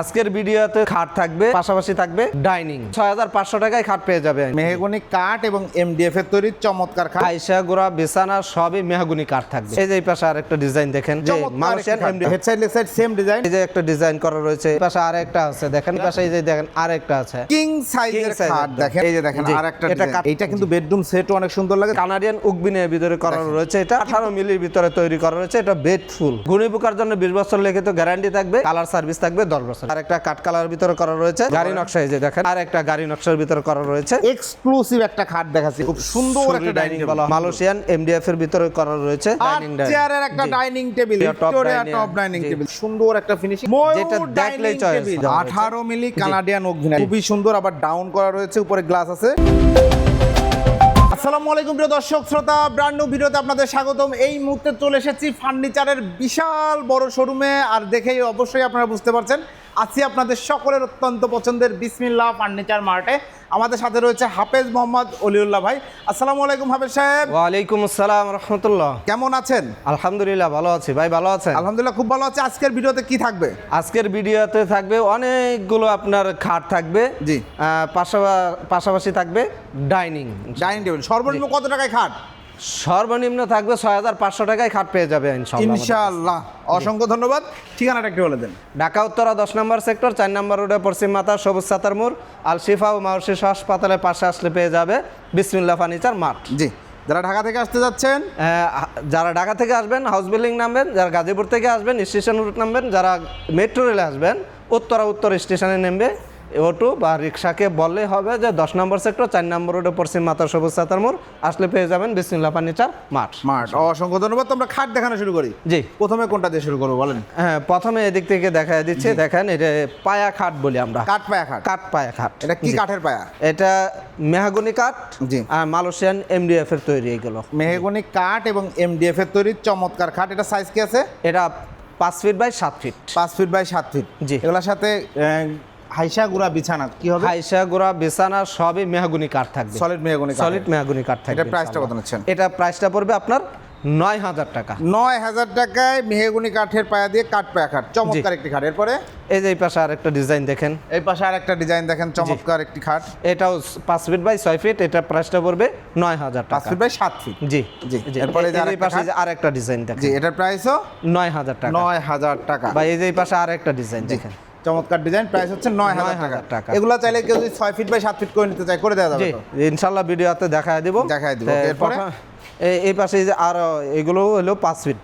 আজকের ভিডিওতে খাট থাকবে পাশাপাশি থাকবে ডাইনিং। ছয় হাজার পাঁচশো টাকায় খাট পেয়ে যাবে মেহগনি কাঠ এবং এমডিএফ এর তৈরি চমৎকার খাট। আইসা গোড়া বিছানা সবই মেহাগুনি কাঠ থাকবে। এই যে এই পাশে আরেকটা ডিজাইন দেখেন যে মালয়েশিয়ান সেম ডিজাইন এই যে একটা ডিজাইন করা রয়েছে এই পাশে আরেকটা আছে দেখেন এই পাশে এই যে দেখেন আরেকটা আছে। কিং সাইজের খাট দেখেন। এই যে দেখেন আরেকটা এটা কিন্তু বেডরুম সেটও অনেক সুন্দর লাগে। কানাডিয়ান উকবিনের ভিতরে করা রয়েছে এটা। আঠারো মিলির ভিতরে তৈরি করা রয়েছে এটা বেড ফুল জন্য বিশ বছর লিখিত গ্যারান্টি থাকবে কালার সার্ভিস থাকবে দশ বছর। আর একটা কাঠ কালার ভিতরে করা রয়েছে। গাড়ি নকশা এই যে দেখেন। আর একটা গাড়ি নকশার ভিতরে করা রয়েছে। এক্সক্লুসিভ একটা খাট দেখাচ্ছি। খুব সুন্দর একটা ডাইনিং টেবিল মালয়েশিয়ান এমডিএফ এর ভিতরে করা রয়েছে। ডাইনিং চেয়ারের একটা dining table Victoria top dining table সুন্দর একটা ফিনিশিং যেটা দেখলেই হয়েছে। 18 মিলি কানাডিয়ান ওক খুবই সুন্দর আবার ডাউন করা রয়েছে উপরে গ্লাস আছে। আসসালামু আলাইকুম প্রিয় দর্শক শ্রোতা ব্র্যান্ড নিউ ভিডিওতে আপনাদের স্বাগতম। এই মুহূর্তে চলে এসেছি ফার্নিচারের বিশাল বড় শোরুমে আর দেখেই অবশ্যই আপনারা বুঝতে পারছেন আছি আপনাদের সকলের অত্যন্ত পছন্দের বিসমিল্লাহ ফার্নিচার মার্টে। আমাদের সাথে রয়েছে হাফেজ মোহাম্মদ অলিউল্লাহ ভাই। আসসালামু আলাইকুম হাফেজ সাহেব। ওয়ালাইকুম আসসালাম রহমতুল্লাহ। কেমন আছেন? আলহামদুলিল্লাহ ভালো আছি। ভাই ভালো আছেন? আলহামদুলিল্লাহ খুব ভালো আছে। আজকের ভিডিওতে কি থাকবে? আজকের ভিডিওতে থাকবে অনেকগুলো আপনার খাট থাকবে। জি। পাশাপা- পাশাপাশি থাকবে ডাইনিং। Dining table. সর্বনিম্ন কত টাকায় খাট? সর্বনিম্ন থাকবে ছয় হাজার পাঁচশো টাকায় খাট পেয়ে যাবে ইনশাআল্লাহ। অসংখ্য ধন্যবাদ। ঠিকানাটা একটু বলে দেন। ঢাকা উত্তরা দশ নম্বর সেক্টর চার নম্বর রোডে পশ্চিম মাতা সবুজ সাতার মোড় আল শিফা ও মাউসিস হাসপাতালের পাশে আসলে পেয়ে যাবে বিসমিল্লা ফার্নিচার মাঠ। জি। যারা ঢাকা থেকে আসতে যাচ্ছেন? যারা ঢাকা থেকে আসবেন হাউস বিল্ডিং নামবেন যারা গাজীপুর থেকে আসবেন স্টেশন রুট নামবেন যারা মেট্রো রেলে আসবেন উত্তরা উত্তর স্টেশনে নেমবে। অটো বা রিক্সাকে বললে হবে যে দশ নম্বর সেক্টর চার নম্বর রোডে পশ্চিম মাতা সবুজ সাতার মোড়। আসলে পেয়ে যাবেন বিসমিল্লা ফার্নিচার মাঠ। মাঠ। অসংখ্য ধন্যবাদ। তোমরা খাট দেখানো শুরু করি। জি। প্রথমে কোনটা দিয়ে শুরু করব বলেন? হ্যাঁ প্রথমে এদিক থেকে দেখা দিচ্ছে দেখেন এটা পায়া খাট বলি আমরা। কাঠ পায়া খাট। কাঠ পায়া খাট। এটা কি কাঠের পায়া? এটা মেহাগুনি কাঠ জি। আর মালয়েশিয়ান এমডিএফ এর তৈরি এগুলো। মেহগনি কাঠ এবং এমডিএফ এর তৈরি চমৎকার খাট। এটা সাইজ কি আছে? এটা পাঁচ ফিট বাই সাত ফিট পাঁচ ফিট বাই সাত ফিট জি। এগুলোর সাথে হাইসা গুড়া বিছানা কি হবে? হাইসা গোড়া বিছানা সবই মেহাগুনি কাঠ থাকবে। সলিড মেহগনি সলিড মেহাগুনি কাঠ থাকবে এটা প্রাইসটা কত নিচ্ছেন? এটা প্রাইসটা পড়বে আপনার নয় হাজার টাকা। নয় হাজার টাকায় মেহগনি কাঠের পায়া দিয়ে কাঠ পায়া খাট। চমৎকার একটি খাট। এরপরে? এই যে এই পাশে আরেকটা ডিজাইন দেখেন। এই পাশে আর একটা ডিজাইন দেখেন চমৎকার একটি খাট। এটাও পাঁচ ফিট বাই ছয় ফিট এটা প্রাইসটা পড়বে নয় হাজার পাঁচ টাকা। ফিট বাই সাত ফিট জি। জি। জি। এরপরে এই পাশে। যে আরেকটা ডিজাইন জি দেখেন এটার প্রাইসও নয় হাজার টাকা। নয় হাজার টাকা। বা এই যে এই পাশে আরেকটা ডিজাইন দেখেন। চমৎকার ডিজাইন প্রাইস হচ্ছে নয় হাজার টাকা। এগুলো চাইলে কেউ যদি ছয় ফিট বাই সাত ফিট করে নিতে চায় করে দেওয়া যাবে ইনশাল্লাহ ভিডিওতে দেখায় দিব। দেখায় দিব। এরপরে? এই পাশে যে আর এগুলো হলো পাঁচ ফিট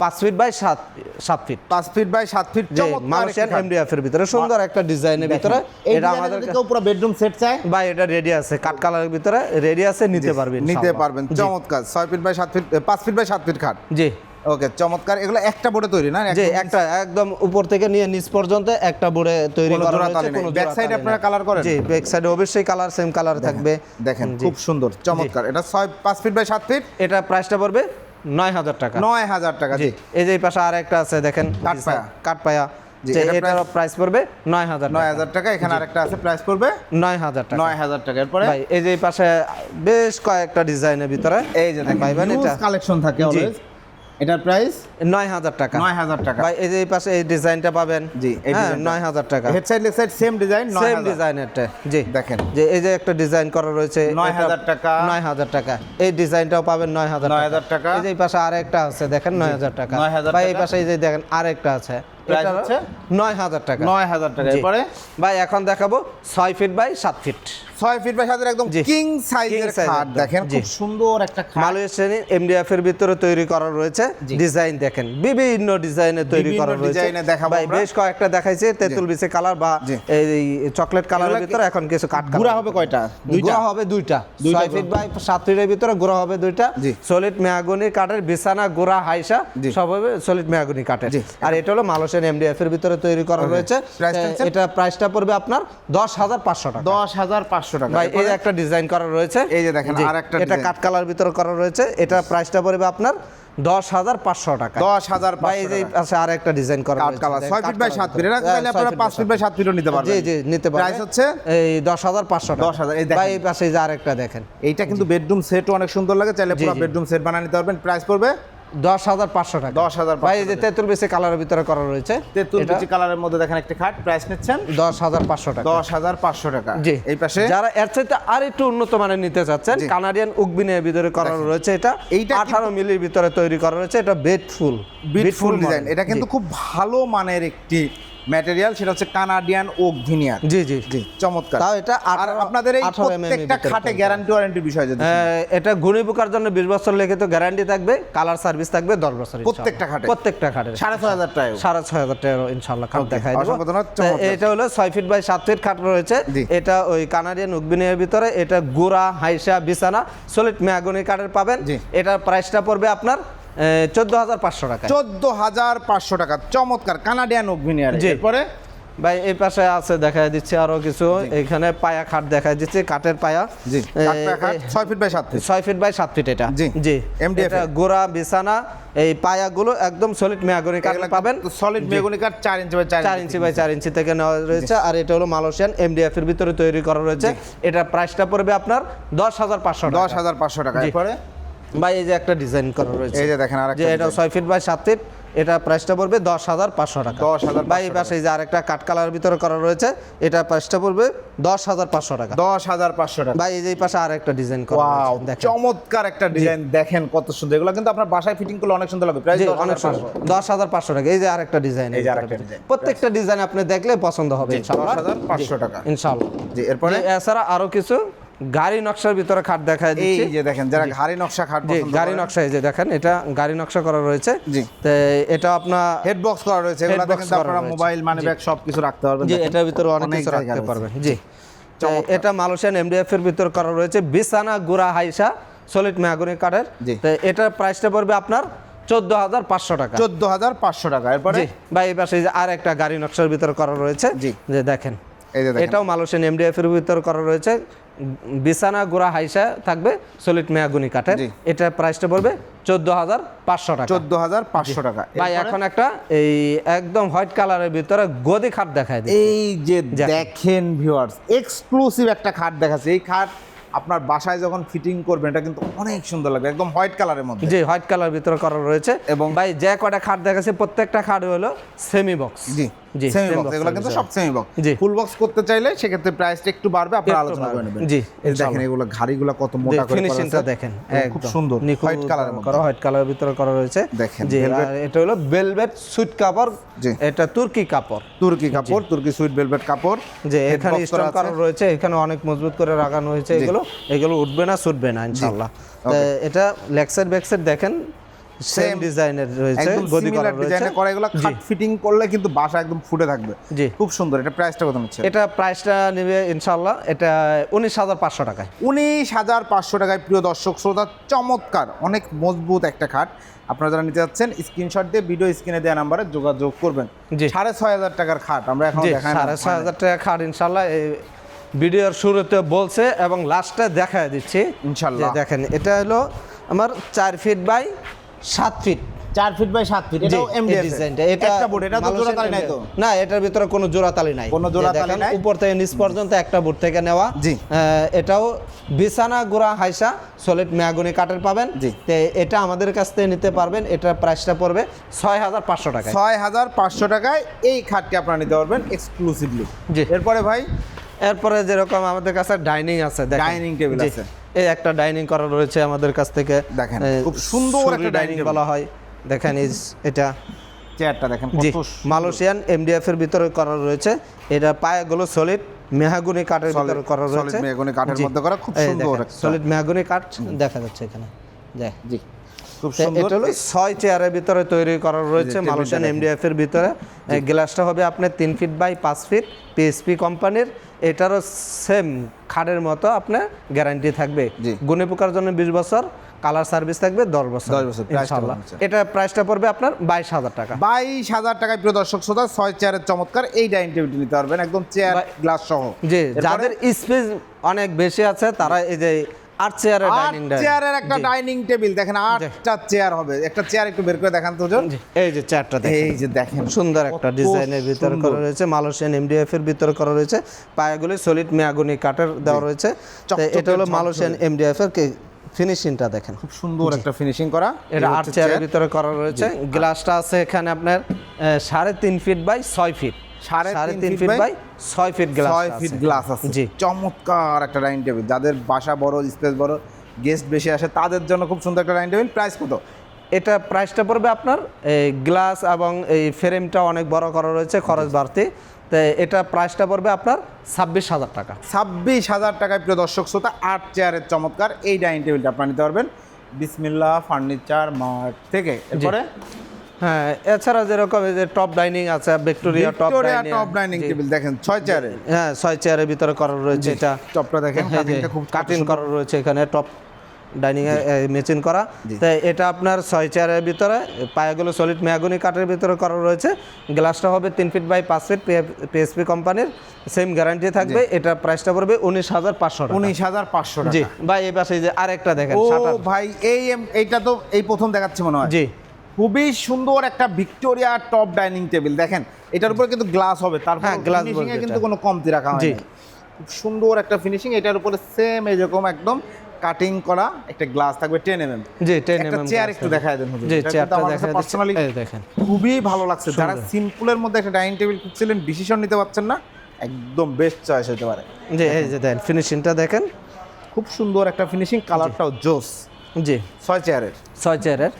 পাঁচ ফিট বাই সাত সাত ফিট পাঁচ ফিট বাই সাত ফিট মালয়েশিয়ান এমডিএফ এর ভিতরে সুন্দর একটা ডিজাইনের ভিতরে। এটা আমাদের পুরো বেডরুম সেট চায় বা এটা রেডি আছে কাট কালারের ভিতরে রেডি আছে নিতে পারবেন নিতে পারবেন চমৎকার। ছয় ফিট বাই সাত ফিট পাঁচ ফিট বাই সাত ফিট খাট জি। ওকে চমৎকার। এগুলো একটা বোর্ডে তৈরি না? যে একটা একদম উপর থেকে নিয়ে নিচ পর্যন্ত একটা বোর্ডে তৈরি করা হয়েছে Back জোড়া আপনারা colour করেন? জি ব্যাক সাইডে অবশ্যই কালার সেম কালার থাকবে। দেখেন খুব সুন্দর চমৎকার। এটা ছয় পাঁচ ফিট বাই সাত ফিট এটা প্রাইসটা পড়বে নয় হাজার টাকা। নয় হাজার টাকা জি এই যে পাশে আর একটা আছে দেখেন। কাঠ পায়া। কাঠ পায়া। এটার প্রাইস পড়বে নয় হাজার নয় হাজার টাকা এখানে আরেকটা আছে প্রাইস পড়বে নয় হাজার টাকা। নয় হাজার টাকা। এরপরে? ভাই এই যে পাশে বেশ কয়েকটা ডিজাইনের ভিতরে। এই যে দেখেন পাইবেন এটা কালেকশন থাকে। এটার প্রাইস? নয় হাজার টাকা। নয় হাজার টাকা। এই যে এই পাশে এই ডিজাইনটা পাবেন। জি, হ্যাঁ। নয় হাজার টাকা। Head side leg side same design same ডিজাইনেরটা জি। দেখেন। যে এই যে একটা ডিজাইন করা রয়েছে নয় হাজার টাকা। নয় হাজার টাকা। এই ডিজাইনটাও পাবেন নয় হাজার নয় হাজার টাকা। এই যে এই পাশে আরেকটা আছে দেখেন নয় হাজার টাকা। নয় হাজার এই পাশে এই যে দেখেন আরেকটা আছে। এটারও হচ্ছে? নয় হাজার টাকা। নয় হাজার টাকা। এরপরে? ভাই এখন দেখাবো ছয় ফিট বাই সাত ফিট। ছয় ফিট বাই সাতের একদম কিং সাইজের খাট দেখেন খুব সুন্দর একটা খাট। মালয়েশিয়ান এমডিএফ এর ভিতরে তৈরি করা রয়েছে। ডিজাইন দেখেন বিভিন্ন ডিজাইনে তৈরি করা রয়েছে। ডিজাইনে দেখাবো ভাই বেশ কয়েকটা দেখাইছে তেঁতুল বিছে কালার বা এই চকলেট কালারের ভিতরে এখন কিছু কাট গুড়া হবে কয়টা? দুইটা? গুড়া হবে দুইটা। ছয় ফিট বাই সাত ফিটের ভিতরে গুড়া হবে দুইটা। সলিড মেয়াগুনি কাঠের বিছানা গুড়া হাইসা সব হবে সলিড মেয়াগুনি কাঠের। আর এটা হলো মালয়েশিয়ান এমডিএফ এর ভিতরে তৈরি করা রয়েছে? এটা প্রাইসটা পড়বে আপনার দশ হাজার পাঁচশো টাকা। দশ হাজার পাঁচশো টাকা। ভাই এই যে একটা ডিজাইন করা রয়েছে। এই যে দেখেন, জি, আরেকটা এটা। কাঠ কালার ভিতরে করা রয়েছে। এটা প্রাইসটা পড়বে আপনার দশ হাজার পাঁচশো টাকা। দশ হাজার আছে আর একটা ডিজাইন করা ছয় ফিট বাই সাত ফিট। ছয় আপনারা পাঁচ ফিট বাই সাত ফিটও নিতে পারবেন। জি জি নিতে পারবেন। প্রাইস হচ্ছে? এই দশ হাজার পাঁচশো টাকা। 10,000 এই। ভাই পাশে যে আরেকটা দেখেন। এইটা কিন্তু বেডরুম সেটও অনেক সুন্দর লাগে। চাইলে পুরো বেডরুম সেট বানিয়ে নিতে পারবেন। প্রাইস পড়বে দশ হাজার পাঁচশো টাকা। 10,500 ভাই এই যে তেঁতুল বেশি কালারের ভিতরে করা রয়েছে তেঁতুল বেশি কালারের মধ্যে দেখেন একটি খাট প্রাইস নিচ্ছেন দশ হাজার পাঁচশো টাকা। দশ হাজার পাঁচশো টাকা। জি। এই পাশে যারা এর চাইতে আর একটু উন্নত মানের নিতে চাচ্ছেন কানাডিয়ান উকবিনের ভিতরে করা রয়েছে এটা। এইটা আঠারো মিলির ভিতরে তৈরি করা রয়েছে এটা বেড ফুল বিটফুল ডিজাইন এটা কিন্তু খুব ভালো মানের একটি ম্যাটেরিয়াল সেটা হচ্ছে কানাডিয়ান ওক ভিনিয়ার জি জি। জি চমৎকার। তাও এটা আর আপনাদের এই 18 প্রত্যেকটা খাটে গ্যারান্টি ওয়ারেন্টির বিষয় যদি হ্যাঁ, এটা ঘুনি পোকার জন্য বিশ বছর লিখিত গ্যারান্টি থাকবে কালার সার্ভিস থাকবে দশ বছর প্রত্যেকটা খাটে? প্রত্যেকটা খাটে। সাড়ে ছয় হাজার টাকা সাড়ে ছয় হাজার টাকা ইনশাল্লাহ খাট দেখাই দেবো। তা। এটা হলো ছয় ফিট বাই সাত ফিট খাট রয়েছে। এটা ওই কানাডিয়ান উকবিনের ভিতরে এটা গোরা হাইসা বিছানা সলিড ম্যাগনি কাঠের পাবেন। এটার প্রাইসটা পড়বে আপনার চোদ্দ হাজার পাঁচশো টাকা চোদ্দ হাজার পাঁচশো টাকা চমৎকার কানাডিয়ান ওক ভিনিয়ার এরপরে? ভাই এই পাশে আছে দেখা দিচ্ছে আরও কিছু। এখানে পায়া খাট দেখা দিচ্ছে কাঠের পায়া। জি ছয় ফিট বাই সাত ফিট। ছয় ফিট বাই সাত ফিট এটা। জি। জি। গোড়া বিছানা এই পায়াগুলো একদম সলিড মেয়াগনি কাঠ পাবেন। সলিড বেগুনি কাঠ চার ইঞ্চি বাই চার ইঞ্চি। বাই চার ইঞ্চি থেকে নেওয়া রয়েছে। আর এটা হলো মালয়েশিয়ান এমডিএফ এর ভিতরে তৈরি করা রয়েছে। এটা প্রাইসটা পড়বে আপনার দশ হাজার পাঁচশো দশ হাজার পাঁচশো টাকা। এরপরে? ভাই এই যে একটা ডিজাইন করা রয়েছে। এই যে দেখেন আর যে এটা ছয় ফিট বাই সাত ফিট এটা প্রাইসটা পড়বে দশ হাজার পাঁচশো টাকা। 10,500 ভাই এই পাশে এই যে আরেকটা কাঠ কালার ভিতরে করা রয়েছে এটা প্রাইসটা পড়বে দশ হাজার পাঁচশো টাকা। দশ হাজার পাঁচশো টাকা। ভাই এই যে এই পাশে আরেকটা ডিজাইন করা চমৎকার একটা ডিজাইন দেখেন কত সুন্দর। এগুলো কিন্তু আপনার বাসায় ফিটিং করলে অনেক সুন্দর লাগবে। প্রাইস অনেক সুন্দর। দশ হাজার পাঁচশো টাকা। এই যে আরেকটা ডিজাইন এই যে আরেকটা। প্রত্যেকটা ডিজাইন আপনি দেখলে পছন্দ হবে ইনশাআল্লাহ। 10,500 টাকা। ইনশাআল্লাহ। জি এরপরে? এছাড়া আরও কিছু? গাড়ি নকশার ভিতরে খাট দেখা এই যে দেখেন যারা ঘাড়ি নকশা খাট জি গাড়ি নকশা এই যে দেখেন এটা গাড়ি নকশা করা রয়েছে। জি। তো এটা আপনার হেড বক্স করা রয়েছে এগুলো করা আপনারা মোবাইল মানি ব্যাগ সব কিছু রাখতে পারবেন জি এটার ভিতরে অনেক কিছু রাখতে পারবেন জি। এটা মালয়েশিয়ান এমডিএফ এর ভিতর করা রয়েছে বিছানা গুড়া হাইসা সলিড ম্যাগনি কাঠের। জি। তো এটার প্রাইসটা পড়বে আপনার চোদ্দ হাজার পাঁচশো টাকা। চোদ্দ হাজার পাঁচশো টাকা এরপরে? বা এই পাশে যে আর একটা গাড়ি নকশার ভিতরে করা রয়েছে। জি। দেখেন যে দেখেন এটাও মালয়েশিয়ান এমডিএফ এর ভিতর করা রয়েছে। বিছানা গোড়া হাইসা থাকবে সলিড মেয়াগুনি কাঠের। জি। এটার প্রাইসটা পড়বে চোদ্দ হাজার পাঁচশো টাকা। চোদ্দ হাজার পাঁচশো টাকা। ভাই এখন একটা এই একদম হোয়াইট কালারের ভিতরে গদি খাট দেখায় এই যে দেখেন। ভিউয়ার্স এক্সক্লুসিভ একটা খাট দেখাচ্ছে। এই খাট আপনার বাসায় যখন ফিটিং করবেন এটা কিন্তু অনেক সুন্দর লাগবে। একদম হোয়াইট কালারের মধ্যে। জি হোয়াইট কালার ভিতরে করা রয়েছে। এবং ভাই যে কটা খাট দেখাচ্ছে প্রত্যেকটা খাট হলো সেমি বক্স জি। সেমি বক্স এগুলো কিন্তু সব সেমি বক্স ফুল বক্স করতে চাইলে সেক্ষেত্রে প্রাইসটা একটু বাড়বে আপনারা আলোচনা করে নেবেন। জি, দেখেন এগুলো ঘাড়িগুলো কত মোটা করে ফিনিশিংটা দেখেন। খুব সুন্দর। হোয়াইট কালারের করা হোয়াইট কালারের ভিতরে করা রয়েছে। দেখেন, জি velvet- আর এটা হলো ভেলভেট সুইট কাপড়। এটা তুর্কি কাপড়। তুর্কি কাপড় তুর্কি সুইট ভেলভেট কাপড়। যে এখানে স্টোন করা করা রয়েছে এখানে অনেক মজবুত করে রাখানো হয়েছে এগুলো। এগুলো উঠবে না ছুটবে না ইনশাআল্লাহ এটা লেক্সার ব্যাকসাইড দেখেন সেম ডিজাইনের রয়েছে গদি করা রয়েছে করা এগুলো। খাট ফিটিং করলে কিন্তু বাসা একদম ফুটে থাকবে জি। খুব সুন্দর এটা প্রাইসটা কত নিচ্ছে এটা প্রাইসটা নেবে ইনশাআল্লাহ এটা উনিশ হাজার পাঁচশো টাকায় উনিশ হাজার পাঁচশো টাকায় প্রিয় দর্শক শ্রোতা চমৎকার অনেক মজবুত একটা খাট আপনারা যারা নিতে যাচ্ছেন স্ক্রিনশট দিয়ে ভিডিও স্ক্রিনে দেওয়া নাম্বারে যোগাযোগ করবেন জি। সাড়ে ছয় হাজার টাকার খাট আমরা এখন দেখাই সাড়ে ছয় হাজার টাকা খাট ইনশাল্লাহ এই ভিডিওর শুরুতে বলছে এবং লাস্টে দেখা দিচ্ছি ইনশাল্লাহ। দেখেন এটা হলো আমার চার ফিট বাই সাত ফিট চার ফিট বাই সাত ফিট এটাও এমডিএফ ডিজাইনটা এটা একটা বোর্ড এটা তো জোড়া তালি নাই তো? না এটার ভিতরে কোনো জোড়া তালি নাই। কোনো জোড়া তালি নাই? উপর থেকে নিচ পর্যন্ত একটা বোর্ড থেকে নেওয়া। জি। এটাও বিছানা গুড়া হাইসা সলিড ম্যাগুনি কাঠের পাবেন। জি। তো এটা আমাদের কাছ থেকে নিতে পারবেন এটার প্রাইসটা পড়বে ছয় হাজার পাঁচশো টাকা ছয় হাজার পাঁচশো টাকায় এই খাটটি আপনারা নিতে পারবেন এক্সক্লুসিভলি জি। এরপরে ভাই এরপরে যেরকম আমাদের কাছে ডাইনিং আছে table জি, আছে। এই একটা ডাইনিং করা রয়েছে আমাদের কাছ থেকে। দেখেন, খুব সুন্দর একটা ডাইনিং বলা হয়। দেখেন এই এটা। চেয়ারটা দেখেন। মালয়েশিয়ান এমডিএফ এর ভিতরে করা রয়েছে। এটা পায়াগুলো সলিড মেহাগুনি কাঠের ভিতরে করা রয়েছে। মেহগনি কাঠের মধ্যে করা, খুব সুন্দর সলিড মেহাগুনি কাঠ দেখা যাচ্ছে এখানে। জি খুব সুন্দর। এটা হলো ছয় চেয়ারের ভিতরে তৈরি করা রয়েছে মালয়েশিয়ান এমডিএফ এর ভিতরে। গ্লাসটা হবে আপনার তিন ফিট বাই পাঁচ ফিট পিএসপি কোম্পানির এটারও সেম খাড়ের মতো আপনার গ্যারান্টি থাকবে। গুনে গুণে পোকার জন্য বিশ বছর কালার সার্ভিস থাকবে দশ বছর। 10 বছর। এটা প্রাইসটা পড়বে আপনার বাইশ হাজার টাকা। বাইশ হাজার টাকায় প্রিয় দর্শক শ্রোতা ছয় চেয়ারের চমৎকার এই ডাইনিং টেবিলটি নিতে পারবেন একদম চেয়ার গ্লাস সহ। যে যাদের স্পেস অনেক বেশি আছে তারা এই যে আট চেয়ারের ডাইনিং চেয়ারের একটা ডাইনিং টেবিল দেখেন আটটা চেয়ার হবে। একটা চেয়ার একটু বের করে দেখান তো। এই যে চেয়ারটা দেখেন। এই যে দেখেন সুন্দর একটা ডিজাইনের ভিতরে করা রয়েছে মালয়েশিয়ান এমডিএফ এর ভিতরে করা রয়েছে পায়াগুলি সলিড মেয়াগুনি কাঠের দেওয়া রয়েছে। এটা হলো। মালয়েশিয়ান এমডিএফ এর ফিনিশিংটা দেখেন। খুব সুন্দর একটা ফিনিশিং করা। এটা আট চেয়ারের ভিতরে করা রয়েছে। গ্লাসটা আছে এখানে আপনার সাড়ে তিন ফিট বাই ছয় ফিট সাড়ে তিন ফিট বাই ছয় ফিট গ্লাস ছয় ফিট গ্লাস আছে। জি। চমৎকার একটা ডাইনিং টেবিল। যাদের বাসা বড় স্পেস বড় গেস্ট বেশি আসে তাদের জন্য খুব সুন্দর একটা ডাইনিং টেবিল। প্রাইস কত? এটা প্রাইসটা পড়বে আপনার এই গ্লাস এবং এই ফ্রেমটা অনেক বড় করা রয়েছে খরচ বাড়তি। তো এটা প্রাইসটা পড়বে আপনার ছাব্বিশ হাজার টাকা। ছাব্বিশ হাজার টাকায় প্রিয় দর্শক শ্রোতা আট চেয়ারের চমৎকার এই ডাইনিং টেবিলটা আপনারা নিতে পারবেন। বিসমিল্লা ফার্নিচার মার্ট থেকে। এরপরে হ্যাঁ এছাড়া যেরকম এই যে টপ ডাইনিং আছে Victoria top dining top dining table দেখেন ছয় চেয়ারের হ্যাঁ ছয় চেয়ারের ভিতরে করা রয়েছে এটা। টপটা দেখেন কাটিংটা খুব কাটিং করা রয়েছে এখানে টপ ডাইনিং এ মেচিন করা। তাই এটা আপনার ছয় চেয়ারের ভিতরে পায়াগুলো সলিড ম্যাগুনি কাঠের ভিতরে করা রয়েছে। গ্লাসটা হবে তিন ফিট বাই পাঁচ ফিট পিএসপি কোম্পানির সেম গ্যারান্টি থাকবে এটা প্রাইসটা পড়বে উনিশ হাজার পাঁচশো উনিশ হাজার পাঁচশো জি ভাই এই পাশে যে আরেকটা দেখেন ও ভাই এই এম- এইটা তো এই প্রথম দেখাচ্ছে মনে হয়। জি। খুবই সুন্দর একটা ভিক্টোরিয়া টপ ডাইনিং টেবিল দেখেন এটার উপরে কিন্তু গ্লাস হবে তারপর হ্যাঁ, এ বলবে কিন্তু কোনো কমতি রাখা হয়। খুব সুন্দর একটা ফিনিশিং এটার উপরে সেম এরকম একদম কাটিং করা একটা গ্লাস থাকবে টেন এম এম জি টেন একটা এম চেয়ার একটু দেখায় দেন জি চেয়ারটা দেখা কাছে পার্সোনালি দেখেন। খুবই ভালো লাগছে। যারা সিম্পলের মধ্যে একটা ডাইনিং টেবিল খুঁজছিলেন ডিসিশন নিতে পারছেন না একদম বেস্ট চয়েস হতে পারে। জি এই যে দেন ফিনিশিংটা দেখেন। খুব সুন্দর একটা ফিনিশিং কালারটাও জোস। জি। ছয় চেয়ারের ছয় চেয়ারের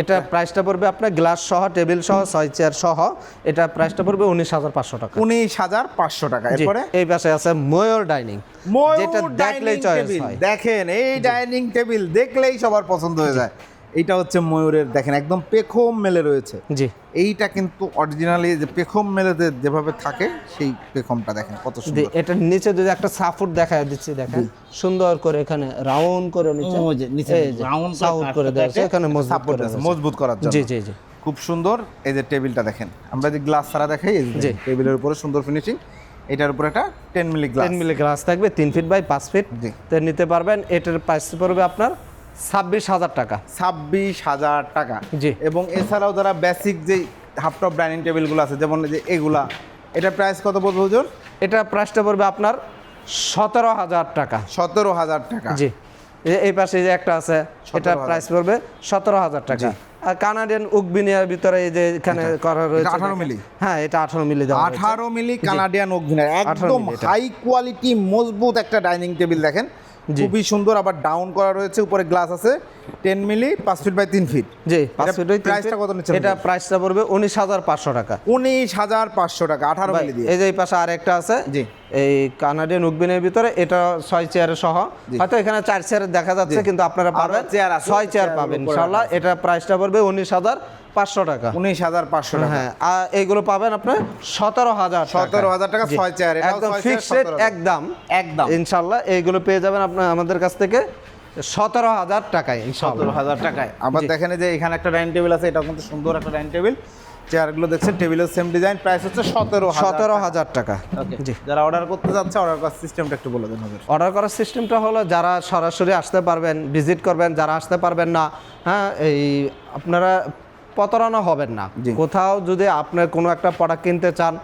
এটা প্রাইসটা পড়বে আপনার গ্লাস সহ টেবিল সহ ছয় চেয়ার সহ এটা প্রাইসটা পড়বে উনিশ হাজার পাঁচশো টাকা। উনিশ হাজার পাঁচশো টাকা। এরপরে? এই পাশে আছে ময়ূর ডাইনিং যেটা দেখলেই চয়েস হয়। দেখেন এই ডাইনিং টেবিল দেখলেই সবার পছন্দ হয়ে যায়। এইটা হচ্ছে ময়ূরের দেখেন একদম পেখম মেলে রয়েছে। জি। এইটা কিন্তু অরিজিনালি যে পেখম মেলেতে যেভাবে থাকে সেই পেখমটা দেখেন কত সুন্দর। এটার নিচে যদি একটা সাপোর্ট দেখা দিচ্ছি দেখেন। সুন্দর করে এখানে রাউন্ড করে নিচে। ও যে নিচে এই যে, করে দেওয়া আছে, এখানে মজবুত করে আছে, মজবুত করার জন্য। জি জি জি। খুব সুন্দর এই যে টেবিলটা দেখেন। আমরা যে গ্লাস ছাড়া দেখাই এই যে টেবিলের উপরে সুন্দর ফিনিশিং এটার উপরে একটা ten milli glass ten milli glass থাকবে তিন ফিট বাই পাঁচ ফিট নিতে পারবেন এটার প্রাইস পড়বে আপনার ছাব্বিশ হাজার টাকা। ছাব্বিশ হাজার টাকা। জি। এবং এছাড়াও যারা বেসিক যে হাফ টপ ডাইনিং টেবিলগুলো আছে যেমন এই যে এগুলা এটা প্রাইস কত বলব হুজুর? এটা প্রাইসটা পড়বে আপনার সতেরো হাজার টাকা। সতেরো হাজার টাকা। জি। এই- পাশে যে একটা আছে এটা প্রাইস পড়বে সতেরো হাজার টাকা। আর কানাডিয়ান উকবিনিয়ার ভিতরে এই যে এখানে করা রয়েছে 18 দেখেন। মিলি? হ্যাঁ এটা আঠারো মিলি দেওয়া আঠারো মিলি কানাডিয়ান অগ্নিনার একদম হাই কোয়ালিটি মজবুত একটা ডাইনিং টেবিল দেখেন। খুবই সুন্দর আবার ডাউন করা রয়েছে উপরে গ্লাস আছে। টেন মিলি পাঁচ ফিট বাই তিন ফিট। জি পাঁচ ফিট প্রাইসটা কত নিচ্ছেন এটা প্রাইসটা পড়বে উনিশ হাজার পাঁচশো টাকা। উনিশ হাজার পাঁচশো টাকা আঠারো মিলি দিয়ে। এই যে এই পাশে আরেকটা আছে জি। এই কানাডিয়ান উকবিনের ভিতরে এটা ছয় সহ। হয়তো এখানে চার চেয়ারের দেখা যাচ্ছে কিন্তু আপনারা পাবেন চেয়ার ছয় চেয়ার পাবেন ইনশাল্লাহ এটা প্রাইসটা পড়বে উনিশ হাজার পাঁচশো টাকা। উনিশ হাজার পাঁচশো টাকা। হ্যাঁ আর এইগুলো পাবেন আপনার সতেরো হাজার সতেরো হাজার টাকা ছয় চেয়ার একদম ফিক্সড একদম। একদম। ইনশাল্লাহ এইগুলো পেয়ে যাবেন আপনার আমাদের কাছ থেকে। সতেরো হাজার টাকায় সতেরো হাজার টাকায়। আবার দেখেন যে এখানে একটা ডাইনিং টেবিল আছে এটা কিন্তু সুন্দর একটা ডাইনিং টেবিল। চেয়ারগুলো দেখছেন টেবিলের সেম ডিজাইন প্রাইস হচ্ছে সতেরো সতেরো হাজার টাকা। জি। যারা অর্ডার করতে যাচ্ছে অর্ডার করার সিস্টেমটা একটু বলে দেন অর্ডার করার সিস্টেমটা হলো যারা সরাসরি আসতে পারবেন ভিজিট করবেন যারা আসতে পারবেন না হ্যাঁ এই আপনারা প্রতারণা হবেন না। কোথাও যদি আপনি কোনো একটা প্রোডাক্ট কিনতে চান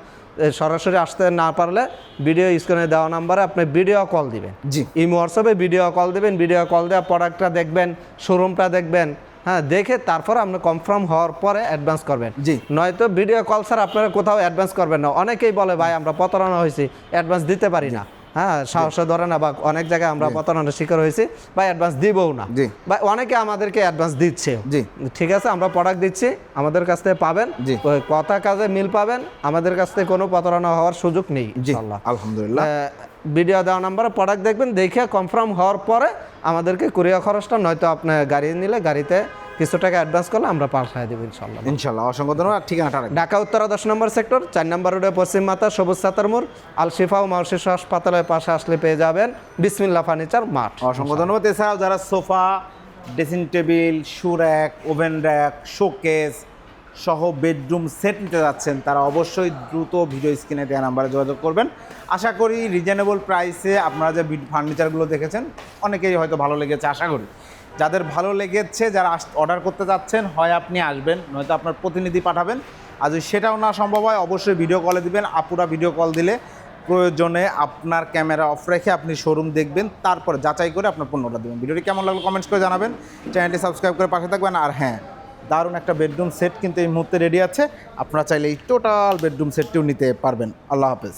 সরাসরি আসতে না পারলে ভিডিও স্ক্রিনে দেওয়া নাম্বারে আপনি ভিডিও কল দিবেন। জি। এই হোয়াটসঅ্যাপে ভিডিও কল দেবেন ভিডিও কল দেওয়া প্রোডাক্টটা দেখবেন শোরুমটা দেখবেন হ্যাঁ দেখে তারপর আপনি কনফার্ম হওয়ার পরে অ্যাডভান্স করবেন। জি। নয়তো ভিডিও কল ছাড়া আপনারা কোথাও অ্যাডভান্স করবেন না। অনেকেই বলে ভাই আমরা প্রতারণা হয়েছি অ্যাডভান্স দিতে পারি না। হ্যাঁ সাহসে ধরে না বা অনেক জায়গায় আমরা প্রতারণার শিকার হয়েছি বা অ্যাডভান্স দিবও না। জি। বা অনেকে আমাদেরকে অ্যাডভান্স দিচ্ছে। জি। ঠিক আছে আমরা প্রোডাক্ট দিচ্ছি আমাদের কাছ থেকে পাবেন কথা কাজে মিল পাবেন আমাদের কাছ থেকে কোনো প্রতারণা হওয়ার সুযোগ নেই আলহামদুলিল্লাহ। ভিডিও দেওয়া নাম্বারে প্রোডাক্ট দেখবেন দেখে কনফার্ম হওয়ার পরে আমাদেরকে কুরিয়ার খরচটা নয়তো আপনি গাড়ি নিলে গাড়িতে কিছু টাকা অ্যাডভান্স করলে আমরা পাঠাই দেবো ইনশাল্লাহ। ইনশাল্লাহ অসংখ্য ধন্যবাদ। ঠিকানাটা ঢাকা উত্তরা দশ নম্বর সেক্টর চার নম্বর রোডে পশ্চিম মাতা সবুজ সাতার মোড় আল শিফা ও মাউসিস হাসপাতালের পাশে আসলে পেয়ে যাবেন বিসমিল্লা ফার্নিচার মাঠ। অসংখ্য ধন্যবাদ। এছাড়াও যারা sofa dressing table shoe rack oven rack showcase সহ বেডরুম সেট নিতে যাচ্ছেন তারা অবশ্যই দ্রুত ভিডিও স্ক্রিনে দেওয়া নাম্বারে যোগাযোগ করবেন। আশা করি রিজনেবল প্রাইসে আপনারা যে ফার্নিচারগুলো দেখেছেন অনেকেই হয়তো ভালো লেগেছে আশা করি। যাদের ভালো লেগেছে, যারা অর্ডার করতে যাচ্ছেন, হয় আপনি আসবেন, নয়তো আপনার প্রতিনিধি পাঠাবেন। আর যদি সেটাও না সম্ভব হয়, অবশ্যই ভিডিও কলে দিবেন। আপুরা ভিডিও কল দিলে প্রয়োজনে আপনার ক্যামেরা অফ রেখে আপনি শোরুম দেখবেন, তারপর যাচাই করে আপনার পণ্যটা দেবেন। ভিডিওটি কেমন লাগল কমেন্টস করে জানাবেন। চ্যানেলটি সাবস্ক্রাইব করে পাশে থাকবেন। আর হ্যাঁ দারুণ একটা বেডরুম সেট কিন্তু এই মুহূর্তে রেডি আছে। আপনারা চাইলে এই টোটাল বেডরুম সেটটিও নিতে পারবেন। আল্লাহ হাফেজ।